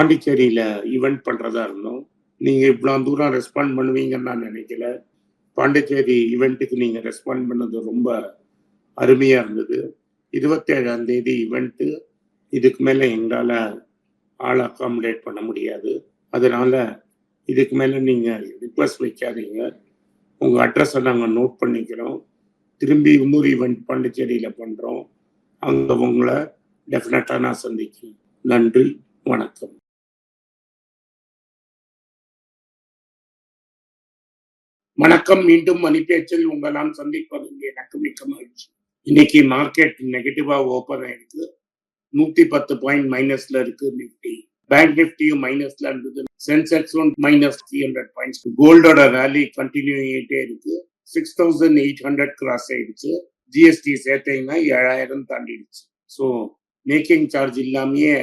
பாண்டிச்சேரியில ஈவெண்ட் பண்றதா இருந்தோம். நீங்க இவ்வளோ தூரம் ரெஸ்பாண்ட் பண்ணுவீங்கன்னு நான் நினைக்கல. பாண்டிச்சேரி ஈவெண்ட்டுக்கு நீங்க ரெஸ்பாண்ட் பண்ணது ரொம்ப அருமையா இருந்தது. இருபத்தேழாம் தேதி ஈவெண்ட்டு இதுக்கு மேல எங்களால் ஆள் அகாமடேட் பண்ண முடியாது. அதனால இதுக்கு மேல நீங்க ரிக்வஸ்ட் வைக்காதீங்க. உங்க அட்ரஸை நாங்கள் நோட் பண்ணிக்கிறோம். திரும்பி இன்னொரு ஈவெண்ட் பாண்டிச்சேரியில பண்றோம். அங்க உங்களை டெஃபினட்டா நான் சந்திக்கிறேன். நன்றி வணக்கம். வணக்கம் மீண்டும் மணிப்பேச்சில் உங்களை நான் எனக்கு மிக்க மகிழ்ச்சி. இன்னைக்கு மார்க்கெட் நெகட்டிவா ஓபன் ஆயிருக்கு. நூத்தி பத்து பாயிண்ட் மைனஸ்ல இருக்கு நிப்டி பேங்க் நிப்டியும் மைனஸ்ல இருந்தது. சென்செக்ஸும் மைனஸ் த்ரீ ஹண்ட்ரட் பாயிண்ட்ஸ் கோல்டோட வேல்யூ கண்டினியூ ஆகிட்டே இருக்கு. Six thousand eight hundred cross ஆயிடுச்சு. ஜிஎஸ்டி சேர்த்தீங்கன்னா ஏழாயிரம் தாண்டிடுச்சு. ஸோ மேக்கிங் சார்ஜ் இல்லாமயே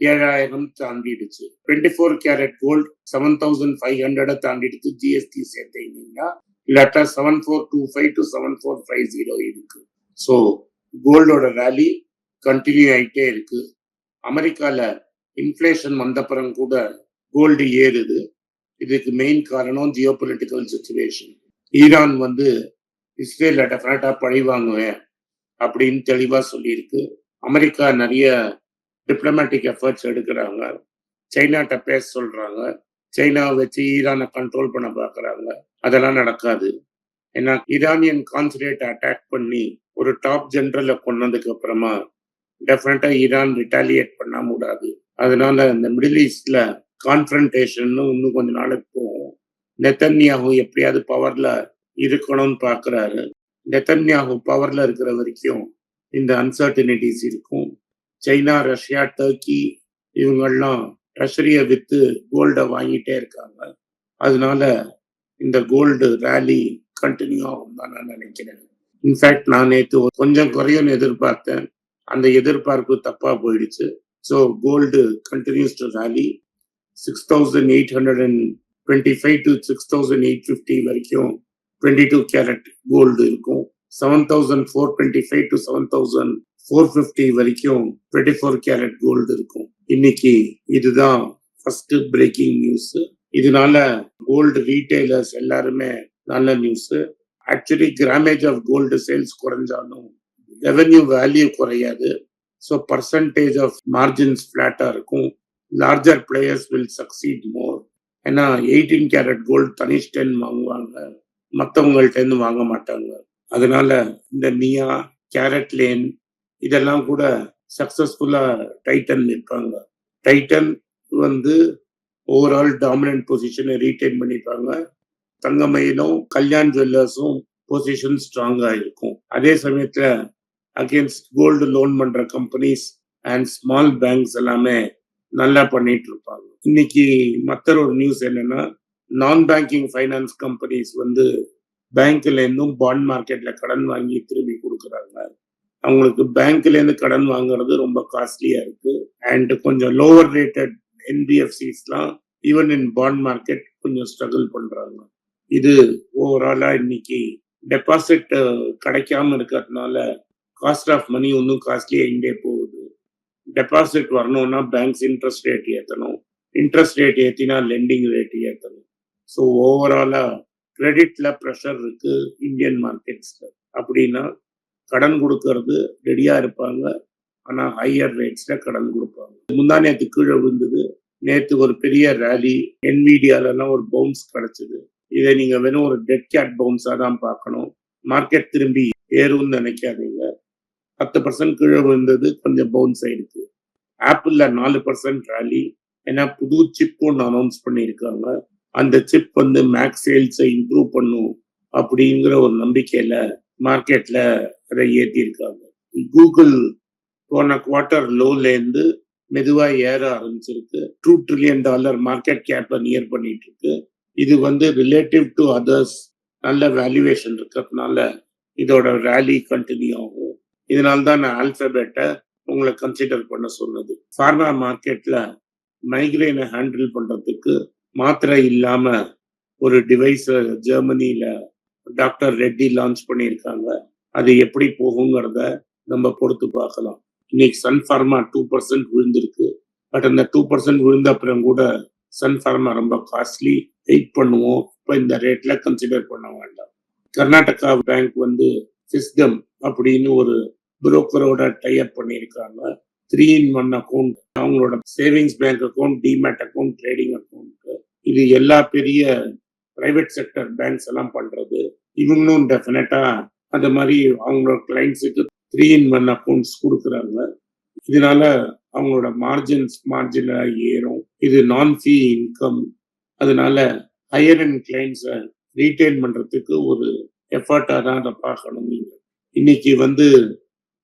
ஏழாயிரம் தாண்டிடுச்சு. Twenty four carat gold seven thousand five hundred தாண்டிடுச்சு. GST சேர்த்தீங்கன்னா இல்லாட்டா seven four two five to seven four five zero இருக்கு. ஸோ கோல்டோட வேல்யூ கண்டினியூ ஆயிட்டே இருக்கு. அமெரிக்கால இன்ஃப்ளேஷன் வந்தப்புறம் கூட கோல்டு ஏறுது. இதுக்கு மெயின் காரணம் ஜியோ பொலிட்டிக்கல் சுச்சுவேஷன் ஈரான் வந்து இஸ்ரேல டெஃபினட்டா பழி வாங்குவேன் அப்படின்னு தெளிவா சொல்லியிருக்கு. அமெரிக்கா நிறைய டிப்ளமேட்டிக் எஃபர்ட்ஸ் எடுக்கிறாங்க. சைனாட்ட பேச சொல்றாங்க. சைனாவை வச்சு ஈரானை கண்ட்ரோல் பண்ண பாக்குறாங்க. அதெல்லாம் நடக்காது. ஏன்னா ஈரானியன் கான்சுலேட் அட்டாக் பண்ணி ஒரு டாப் ஜென்ரலை கொண்டதுக்கு அப்புறமா டெஃபினட்டா ஈரான் ரிட்டாலியேட் பண்ண முடியாது அதனால இந்த மிடில் ஈஸ்ட்ல கான்ஃபரன்டேஷன் இன்னும் கொஞ்ச நாளைக்கு போகும். நெத்தன்யாகு எப்படியாவது பவர்ல இருக்கணும்னு பாக்குறாரு. நெத்தன்யாகு பவர்ல இருக்கிற வரைக்கும் இந்த அன்சர்டினிட்டிஸ் இருக்கும். சைனா ரஷ்யா டர்க்கி இவங்கெல்லாம் ட்ரெஷரியை வித்து கோல்டை வாங்கிட்டே இருக்காங்க. அதனால இந்த கோல்டு ரேலி கண்டினியூ ஆகும் தான் நான் நினைக்கிறேன். இன்ஃபேக்ட் நான் நேற்று கொஞ்சம் குறையும் எதிர்பார்த்தேன். அந்த எதிர்பார்ப்பு தப்பா போயிடுச்சு. So gold continues to rally six thousand eight hundred and twenty five to six thousand eight fifty வரைக்கும் டுவெண்ட்டி டூ கேரட் கோல்டு இருக்கும். Seven thousand four twenty five to seven thousand four fifty வரைக்கும் twenty four carat gold இருக்கும். இன்னைக்கு இதுதான் first breaking news இதனால gold retailers எல்லாருமே நல்ல news actually grammage of gold sales குறைஞ்சாலும் revenue value குறையாது. So percentage of margins ஃபிளாட்டா இருக்கும். Larger players will succeed more ஏன்னா எயிட்டீன் கேரட் கோல்டு தனிஷ்டன் வாங்குவாங்க. மற்றவங்கள்ட்ட இருந்து வாங்க மாட்டாங்க. அதனால இந்த மியா கேரட் லேன் இதெல்லாம் கூட சக்சஸ்ஃபுல்லா டைட்டன் நிற்பாங்க. டைட்டன் வந்து ஓவரால் டாமினன்ட் பொசிஷனை ரீட்டைன் பண்ணிப்பாங்க. தங்கமயிலும் கல்யாண் ஜுவல்லர்ஸும் பொசிஷன் ஸ்ட்ராங்கா இருக்கும். அதே சமயத்துல அகேன்ஸ்ட் கோல்டு லோன் பண்ற கம்பெனிஸ் அண்ட் ஸ்மால் பேங்க்ஸ் எல்லாமே நல்லா பண்ணிட்டு இருப்பாங்க இன்னைக்கு மற்ற ஒரு நியூஸ் என்னன்னா நான் பேங்கிங் ஃபைனான்ஸ் கம்பெனிஸ் வந்து பேங்க்ல இருந்தும் பாண்ட் மார்க்கெட்ல கடன் வாங்கி திரும்பி கொடுக்குறாங்க. அவங்களுக்கு பேங்க்ல இருந்து கடன் வாங்குறது ரொம்ப காஸ்ட்லியா இருக்கு. அண்ட் கொஞ்சம் லோவர் ரேட்டட் என்பிஎஃப்சிஸ்லாம் ஈவன் இன் பாண்ட் மார்க்கெட் கொஞ்சம் ஸ்ட்ரகிள் பண்றாங்க. இது ஓவராலா இன்னைக்கு டெபாசிட் கிடைக்காம இருக்கிறதுனால காஸ்ட் ஆஃப் மணி ஒன்றும் காஸ்ட்லியா இங்கே போகுது. டெபாசிட் வரணும்னா பேங்க்ஸ் இன்ட்ரெஸ்ட் ரேட் ஏற்றணும் இன்ட்ரெஸ்ட் ரேட் ஏற்றினா லெண்டிங் ரேட் ஏற்றணும் ஸோ ஓவராலா கிரெடிட்ல ப்ரெஷர் இருக்கு இந்தியன் மார்க்கெட்ஸ்ல அப்படின்னா கடன் கொடுக்கறது ரெடியா இருப்பாங்க. ஆனா ஹையர் ரேட்ஸ்ல கடன் கொடுப்பாங்க. முந்தா நேற்று கீழே விழுந்தது. நேற்று ஒரு பெரிய ரேலி என்விடியாலலாம் ஒரு பவுன்ஸ் கிடைச்சது. இதை நீங்க வெறும் ஒரு டெட் கேட் பவுன்ஸா தான் பார்க்கணும். மார்க்கெட் திரும்பி ஏறும்னு நினைக்காதீங்க. பத்து பர்சன்ட் கீழே விழுந்தது கொஞ்சம் பவுன்ஸ் ஆயிருக்கு. ஆப்பிள்ல நாலு பர்சன்ட் ரேலி ஏன்னா புது சிப் ஒன்று அனௌன்ஸ் பண்ணியிருக்காங்க. அந்த சிப் வந்து மேக்ஸ் சேல்ஸை இம்ப்ரூவ் பண்ணும் அப்படிங்கிற ஒரு நம்பிக்கையில மார்க்கெட்ல அதை ஏற்றி இருக்காங்க கூகுள் போன குவார்டர் லோல இருந்து மெதுவா ஏற ஆரம்பிச்சிருக்கு. டூ ட்ரில்லியன் டாலர் மார்க்கெட் கேப்பை நியர் பண்ணிட்டு இருக்கு இது வந்து ரிலேட்டிவ் டு அதர்ஸ் நல்ல வேல்யூவேஷன் இருக்கிறதுனால இதோட ரேலி கண்டினியூ ஆகும். இதனால தான் நான் ஆல்பபேட்டை உங்களை கன்சிடர் பண்ண சொன்னது. ஃபார்மா மார்க்கெட்ல மைக்ரைனை ஹேண்டில் பண்றதுக்கு மாத்திரை இல்லாம ஒரு டிவைஸ் ஜெர்மனியில டாக்டர் ரெட்டி லான்ச் பண்ணியிருக்காங்க. அது எப்படி போகுங்கிறத நம்ம பொறுத்து பார்க்கலாம். இன்னைக்கு சன் ஃபார்மா டூ பர்சன்ட் விழுந்திருக்கு. பட் அந்த டூ பர்சன்ட் விழுந்த அப்புறம் கூட சன் ஃபார்மா ரொம்ப காஸ்ட்லி. வெயிட் பண்ணுவோம். இப்போ இந்த ரேட்ல கன்சிடர் பண்ண வேண்டாம். கர்நாடகா பேங்க் வந்து சிஸ்டம் அப்படின்னு ஒரு புரோக்கரோட டைப் பண்ணியிருக்காங்க. த்ரீ இன் ஒன் அக்கௌண்ட் அவங்களோட savings bank account demat account trading account இது எல்லா பெரிய பிரைவேட் செக்டர் பேங்க்ஸ் எல்லாம் பண்றது. இவங்களும் டெஃபினட்டா அந்த மாதிரி அவங்களோட கிளைண்ட்ஸுக்கு த்ரீ இன் ஒன் அக்கௌண்ட்ஸ் கொடுக்குறாங்க. இதனால அவங்களோட மார்ஜின்ஸ் மார்ஜினா ஏறும். இது நான் ஃபீ இன்கம் அதனால ஹையர் அண்ட் கிளைண்ட்ஸை ரீட்டைன் பண்றதுக்கு ஒரு எஃபர்ட்டா தான் அதை பார்க்கணும் நீங்க. இன்னைக்கு வந்து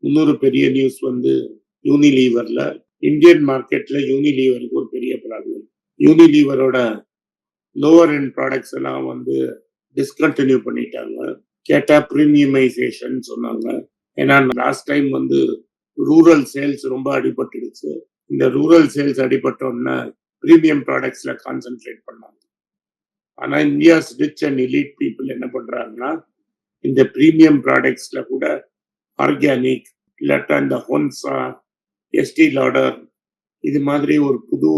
இன்னொரு பெரிய நியூஸ் வந்து யூனிலீவர்ல இந்தியன் மார்க்கெட்ல யூனிலீவருக்கு ஒரு பெரிய ப்ராப்ளம் யூனிலீவரோட லோவர் எண்ட் ப்ராடக்ட்ஸ் எல்லாம் வந்து டிஸ்கண்டினியூ பண்ணிட்டாங்க. கேட்டா ப்ரீமியமைசேஷன் சொன்னாங்க. ஏன்னா லாஸ்ட் டைம் வந்து ரூரல் சேல்ஸ் ரொம்ப அடிபட்டுடுச்சு. இந்த ரூரல் சேல்ஸ் அடிபட்டோன்னா ப்ரீமியம் ப்ராடக்ட்ஸ்ல கான்சென்ட்ரேட் பண்ணாங்க. ஆனா India's rich and elite people என்ன பண்றாங்கன்னா இந்த ப்ரீமியம் ப்ராடக்ட்ஸ்ல கூட ஆர்கானிக் இல்லாட்டா இந்த ஹொன்சா எஸ்டி லாடர் இது மாதிரி ஒரு புது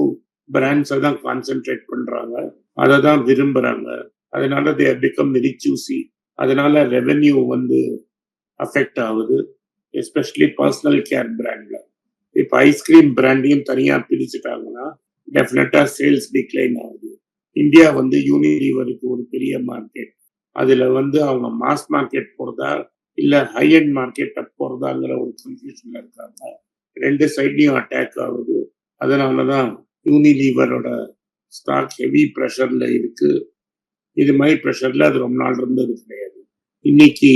பிராண்ட்ஸை தான் கான்சென்ட்ரேட் பண்றாங்க. அதை தான் விரும்புறாங்க. அதனால தே பிகம் வெரி சூசி அதனால ரெவென்யூ வந்து அஃபெக்ட் ஆகுது. எஸ்பெஷலி பர்சனல் கேர் பிராண்ட்ல இப்போ ஐஸ்கிரீம் பிராண்டையும் தனியா பிரிச்சுட்டாங்கன்னா டெஃபினட்டா சேல்ஸ் டிக்ளைன் ஆகுது. இந்தியா வந்து யூனிலீவருக்கு ஒரு பெரிய மார்க்கெட் அதுல வந்து அவங்க மாஸ் மார்க்கெட் போறதா இல்ல ஹை அண்ட் மார்க்கெட் போறதாங்கிற ஒரு கன்ஃபியூஷன்ல இருக்காங்க. ரெண்டு சைட்லயும் அட்டாக் ஆகுது. அதனாலதான் யூனிலீவரோட ஸ்டாக் ஹெவி ப்ரெஷர்ல இருக்கு. இது மாதிரி ப்ரெஷர்ல அது ரொம்ப நாள் இருந்தது கிடையாது. இன்னைக்கு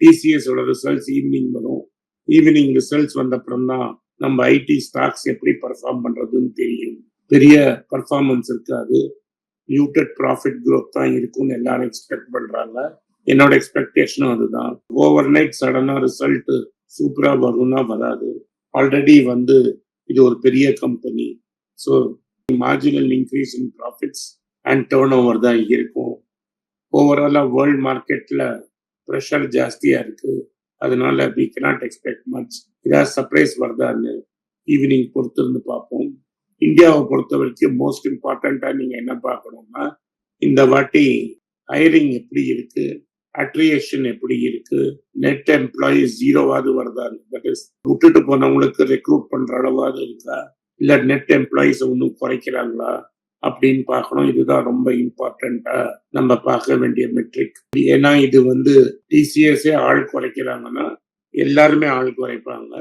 டிசிஎஸோட ஓட ரிசல்ட்ஸ் ஈவினிங் வரும். ஈவினிங் ரிசல்ட்ஸ் வந்த அப்புறம் தான் நம்ம ஐடி ஸ்டாக்ஸ் எப்படி பர்ஃபார்ம் பண்றதுன்னு தெரியும். பெரிய பர்ஃபார்மன்ஸ் இருக்காது. மியூட்டட் ப்ராஃபிட் க்ரோத் தான் இருக்கும்னு எல்லாரும் எக்ஸ்பெக்ட் பண்றாங்க. என்னோட எக்ஸ்பெக்டேஷனும் அதுதான். ஓவர் நைட் சடனா ரிசல்ட் சூப்பரா வரும்னா வராது. ஆல்ரெடி வந்து இது ஒரு பெரிய company so marginal increase in profits and turnover தான் இருக்கும். ஓவராலாக வேர்ல்ட் மார்க்கெட்ல ப்ரெஷர் ஜாஸ்தியா இருக்கு. அதனால வி கனாட் எக்ஸ்பெக்ட் மச் ஏதாவது சர்ப்ரைஸ் வருதான்னு ஈவினிங் பொறுத்திருந்து பார்ப்போம். இந்தியாவை பொறுத்த வரைக்கும் மோஸ்ட் இம்பார்ட்டண்ட்டாக நீங்க என்ன பார்க்கணும்னா இந்த வாட்டி ஹைரிங் எப்படி இருக்கு? அட்ரியேஷன் எப்படி இருக்கு? நெட் எம்ப்ளாயிஸ் ஜீரோவாது வருதா? தட் இஸ் விட்டுட்டு போனவங்களுக்கு ரெக்ரூட் பண்ற அளவாது இருக்கா? இல்ல நெட் எம்ப்ளாயிஸ் ஒன்றும் குறைக்கிறாங்களா அப்படின்னு பார்க்கணும். இதுதான் ரொம்ப இம்பார்ட்டண்டா நம்ம பார்க்க வேண்டிய மெட்ரிக் ஏன்னா இது வந்து டிசிஎஸ்ஏ ஆள் குறைக்கிறாங்கன்னா எல்லாருமே ஆள் குறைப்பாங்க.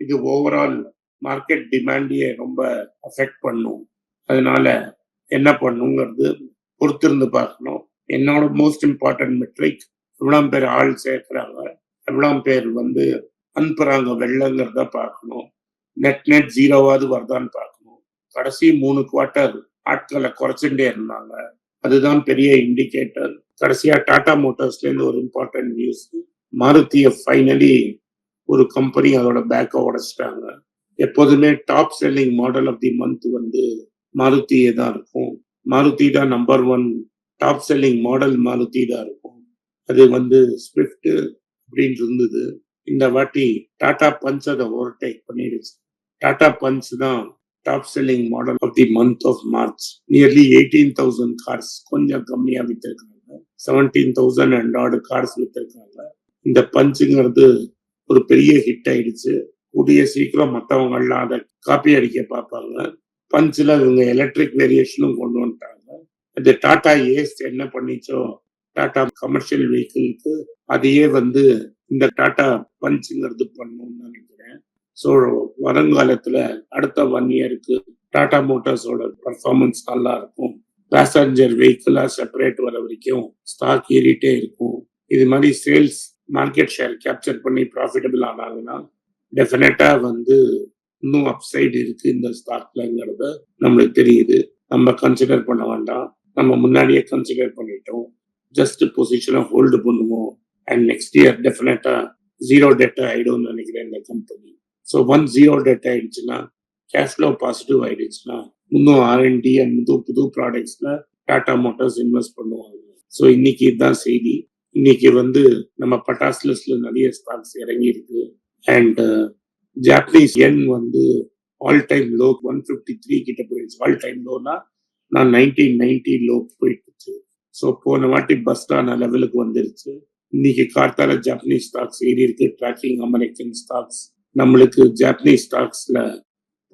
இது ஓவரால் மார்க்கெட் டிமாண்டியை ரொம்ப அஃபெக்ட் பண்ணும். அதனால என்ன பண்ணுங்கிறது பொறுத்திருந்து பார்க்கணும். என்னோட மோஸ்ட் இம்பார்ட்டன்ட் மெட்ரிக் எவ்வளோ பேர் ஆள் சேர்க்குறாங்க எவ்வளோ பேர் வந்து அனுப்புறாங்க வெள்ளங்கிறத பார்க்கணும். நெட் நெட் ஜீரோவாவது வருதான்னு பார்க்கணும். கடைசி மூணு குவார்ட்டர் ஆட்களை குறைச்சுட்டே இருந்தாங்க. அதுதான் பெரிய இண்டிகேட்டர் கடைசியா டாடா மோட்டார்ஸ்ல இருந்து ஒரு இம்பார்ட்டன்ட் நியூஸ் மாருதியை ஃபைனலி ஒரு கம்பெனி அதோட பேக்கை உடைச்சிட்டாங்க. எப்போதுமே top selling model of the month வந்து மாருதியே தான் இருக்கும். மாருதி தான் number one top selling model Maruti தான் இருக்கும். அது வந்து ஸ்விஃப்ட் அப்படின்னு இருந்தது. இந்த வாட்டி டாடா பஞ்ச் அதை ஓவர்டேக் பண்ணிடுச்சு. டாடா பஞ்ச் தான் top selling model of the month of March nearly eighteen thousand cars கொஞ்சம் கம்மியா வித்திருக்காங்க. Seventeen thousand and odd cars வித்திருக்காங்க. இந்த பஞ்சுங்கிறது ஒரு பெரிய ஹிட் ஆயிடுச்சு. கூடிய சீக்கிரம் மற்றவங்க எல்லாம் அதை காப்பி அடிக்க பார்ப்பாங்க. பஞ்சில் இவங்க எலக்ட்ரிக் வேரியேஷனும் கொண்டு வந்துட்டாங்க. இந்த டாடா ஏஸ் என்ன பண்ணிச்சோ டாடா கமர்ஷியல் வெஹிக்கிளுக்கு அதையே வந்து இந்த டாடா பஞ்சுங்கிறது பண்ணணும்னு நினைக்கிறேன். ஸோ வருங்காலத்துல அடுத்த ஒன் இயருக்கு டாடா மோட்டார்ஸோட பர்ஃபார்மன்ஸ் நல்லா இருக்கும் பேசஞ்சர் வெஹிக்கிளாக செப்பரேட் வர வரைக்கும் ஸ்டாக் ஏறிட்டே இருக்கும். இது மாதிரி சேல்ஸ் மார்க்கெட் ஷேர் கேப்சர் பண்ணி ப்ராஃபிட்டபிள் ஆனாங்கன்னா டெஃபினட்டாக வந்து இன்னும் அப்சைடு இருக்கு இந்த ஸ்டாக்லங்கிறத நம்மளுக்கு தெரியுது. நம்ம கன்சிடர் பண்ண வேண்டாம். நம்ம முன்னாடியே கன்சிடர் பண்ணிட்டோம். ஜஸ்ட் பொசிஷனை ஹோல்டு பண்ணுவோம். அண்ட் நெக்ஸ்ட் இயர் டெஃபினட்டாக ஜீரோ டேட்டா ஆயிடும்னு நினைக்கிறேன் இந்த company so one zero debt ஆயிடுச்சுன்னா கேஷ் ஃப்ளோ பாசிட்டிவ் ஆயிடுச்சுன்னா இன்னும் ஆர்என்டி அண்ட் புது புது ப்ராடக்ட்ஸ்ல டாடா மோட்டார்ஸ் இன்வெஸ்ட் பண்ணுவாங்க. ஸோ இன்னைக்கு இதுதான் செய்தி. இன்னைக்கு வந்து நம்ம பட்டாஸ் லிஸ்ட்ல நிறைய ஸ்டாக்ஸ் இறங்கி இருக்கு அண்ட் ஜாப்பனீஸ் என் வந்து all time low one fifty three கிட்ட போயிடுச்சு. ஆல் டைம் லோனா நான் நைன்டீன் நைன்டி லோ போயிடுச்சு. ஸோ போன வாட்டி பஸ்டான லெவலுக்கு வந்துருச்சு. இன்னைக்கு கார்த்தால ஜாப்பனீஸ் ஸ்டாக்ஸ் ஏறி இருக்கு. ட்ராக்கிங் அமெரிக்கன் ஸ்டாக்ஸ் நம்மளுக்கு ஜாப்பனீஸ் ஸ்டாக்ஸ்ல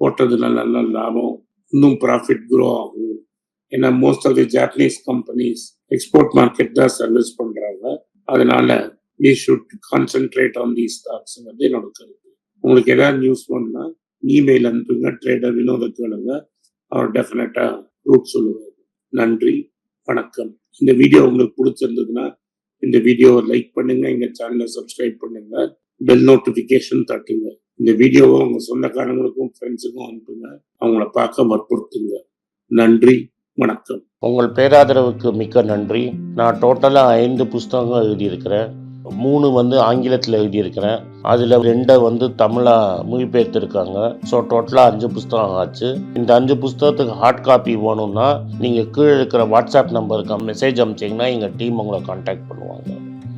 போட்டதுல நல்ல லாபம் இன்னும் ப்ராஃபிட் க்ரோ ஆகும். ஏன்னா most of the Japanese companies export market தான் சர்வீஸ் பண்றாங்க. அதனால we should concentrate on the stocks வந்து என்னோட கருத்து. உங்களுக்கு ஏதாவது நியூஸ் வேணும்னா இமெயில் அனுப்புங்க ட்ரேடர் வினோத கேளுங்க. அவர் டெஃபினட்டா ரூட் சொல்லுவார். நன்றி வணக்கம். இந்த வீடியோ உங்களுக்கு பிடிச்சிருந்ததுன்னா இந்த வீடியோவை லைக் பண்ணுங்க எங்க சேனலை சப்ஸ்கிரைப் பண்ணுங்க. பெல் நோட்டிபிகேஷன் தட்டுங்க. இந்த வீடியோவை உங்க சொந்தக்காரங்களுக்கும் ஃப்ரெண்ட்ஸுக்கும் அனுப்புங்க. அவங்கள பார்க்க வற்புறுத்துங்க. நன்றி வணக்கம். உங்கள் பேராதரவுக்கு மிக்க நன்றி. நான் டோட்டலாக ஐந்து புஸ்தகங்கள் எழுதியிருக்கிறேன். மூணு வந்து ஆங்கிலத்தில் எழுதியிருக்கிறேன். அதில் ரெண்டை வந்து தமிழாக மொழிபெயர்த்திருக்காங்க. ஸோ டோட்டலாக அஞ்சு புஸ்தகம் ஆச்சு. இந்த அஞ்சு புஸ்தகத்துக்கு ஹார்ட் காப்பி வேணும்னா நீங்கள் கீழே இருக்கிற வாட்ஸ்அப் நம்பருக்கு மெசேஜ் அனுப்பிச்சிங்கன்னா எங்கள் டீம் உங்களை காண்டாக்ட் பண்ணுவாங்க.